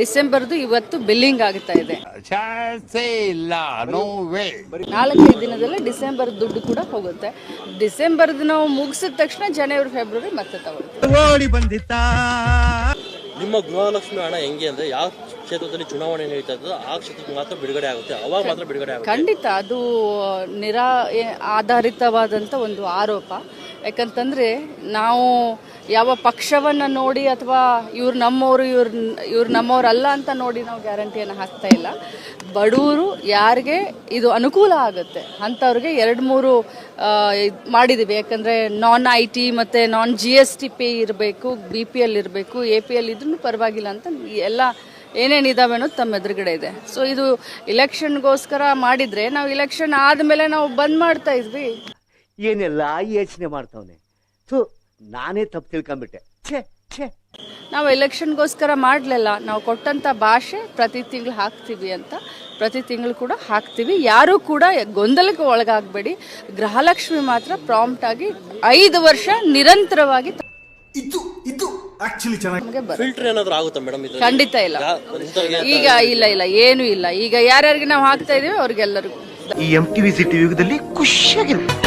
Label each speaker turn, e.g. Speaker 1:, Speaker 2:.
Speaker 1: ಡಿಸೆಂಬರ್ದು ಇವತ್ತು ಬಿಲ್ಲಿಂಗ್ ಆಗ್ತಾ ಇದೆ.
Speaker 2: ಚಾನ್ಸೇ ಇಲ್ಲ ನೋ ವೇ
Speaker 1: ನಾಲ್ಕೈದು ದಿನದಲ್ಲೇ ಡಿಸೆಂಬರ್ ದುಡ್ಡು ಕೂಡ ಹೋಗುತ್ತೆ. ಡಿಸೆಂಬರ್ದು ನಾವು ಮುಗಿಸಿದ ತಕ್ಷಣ ಜನವರಿ ಫೆಬ್ರವರಿ ಮತ್ತೆ ತಗೊಳ್ತೀವಿ.
Speaker 3: ಬಂದಿತ್ತ ಬಂದಿತ್ತಾ.
Speaker 4: ನಿಮ್ಮ ಗೃಹಲಕ್ಷ್ಮಿ ಹಣ ಹೆಂಗೆ ಅಂದ್ರೆ ಯಾವ ಕ್ಷೇತ್ರದಲ್ಲಿ ಚುನಾವಣೆ ನಡೀತಾ ಇರ್ತದೋ ಆ ಕ್ಷೇತ್ರಕ್ಕೆ ಮಾತ್ರ ಬಿಡುಗಡೆ ಆಗುತ್ತೆ. ಅವಾಗ ಮಾತ್ರ ಬಿಡುಗಡೆ ಆಗುತ್ತೆ.
Speaker 1: ಖಂಡಿತ ಅದು ನಿರಾ ಆಧಾರಿತವಾದಂತ ಆಧಾರಿತವಾದಂಥ ಒಂದು ಆರೋಪ. ಯಾಕಂತಂದರೆ ನಾವು ಯಾವ ಪಕ್ಷವನ್ನು ನೋಡಿ ಅಥವಾ ಇವ್ರು ನಮ್ಮವರು, ಇವ್ರು ಇವ್ರು ನಮ್ಮವ್ರಲ್ಲ ಅಂತ ನೋಡಿ ನಾವು ಗ್ಯಾರಂಟಿಯನ್ನು ಹಾಕ್ತಾ ಇಲ್ಲ. ಬಡವರು ಯಾರಿಗೆ ಇದು ಅನುಕೂಲ ಆಗುತ್ತೆ. ಅಂಥವ್ರಿಗೆ ಎರಡು ಮೂರು ಮಾಡಿದ್ದೀವಿ ಯಾಕಂದರೆ ನಾನ್ ಐ ಟಿ ಮತ್ತು non G S T pay ಇರಬೇಕು ಬಿ ಪಿ ಎಲ್ ಇರಬೇಕು ಎ ಪಿ ಎಲ್ ಇದ್ರೂ ಪರವಾಗಿಲ್ಲ ಅಂತ ಎಲ್ಲ ಏನೇನು ಇದಾವೆ ಅನ್ನೋದು ತಮ್ಮ ಎದುರುಗಡೆ ಇದೆ. ಸೊ ಇದು ಇಲೆಕ್ಷನ್ಗೋಸ್ಕರ ಮಾಡಿದರೆ ನಾವು ಇಲೆಕ್ಷನ್ ಆದಮೇಲೆ ನಾವು ಬಂದ್ ಮಾಡ್ತಾ ಇದ್ವಿ.
Speaker 5: ಏನೆಲ್ಲ ಯೋಚನೆ ಮಾಡ್ತಾವನೆ? ಥು ನಾನೇ ತಪ್ಪು ತಿಳ್ಕೊಂಬಿಟ್ಟೆ ಛೇ ಛೇ.
Speaker 1: ನಾವು ಎಲೆಕ್ಷನ್ಗೋಸ್ಕರ ಮಾಡಲಿಲ್ಲ. ನಾವು ಕೊಟ್ಟಂಥ ಭಾಷೆ ಪ್ರತಿ ತಿಂಗಳು ಹಾಕ್ತೀವಿ ಅಂತ ಪ್ರತಿ ತಿಂಗಳು ಕೂಡ ಹಾಕ್ತೀವಿ. ಯಾರೂ ಕೂಡ ಗೊಂದಲಕ್ಕೆ ಒಳಗಾಗಬೇಡಿ. ಗೃಹಲಕ್ಷ್ಮಿ ಮಾತ್ರ ಪ್ರಾಂಪ್ಟ್ ಆಗಿ ಐದು ವರ್ಷ ನಿರಂತರವಾಗಿ
Speaker 3: ಇದು ಇದು ಆಕ್ಚುಲಿ ಚೆನ್ನಾಗಿ
Speaker 1: ನಮಗೆ
Speaker 4: ಫಿಲ್ಟರ್ ಏನಾದರೂ ಆಗುತ್ತಾ ಮೇಡಮ್ ಇದು
Speaker 1: ಖಂಡಿತ ಇಲ್ಲ. ಈಗ ಇಲ್ಲ ಇಲ್ಲ. ಏನು ಇಲ್ಲ. ಈಗ ಯಾರ್ಯಾರಿಗೆ ನಾವು ಹಾಕ್ತಾ ಇದೀವಿ ಅವ್ರಿಗೆಲ್ಲರಿಗೂ.
Speaker 3: ಈ ಎಂ ಟಿವಿ ಸಿಟಿ ಯುಗದಲ್ಲಿ ಖುಷಿಯಾಗಿರ್ಬೇಕು.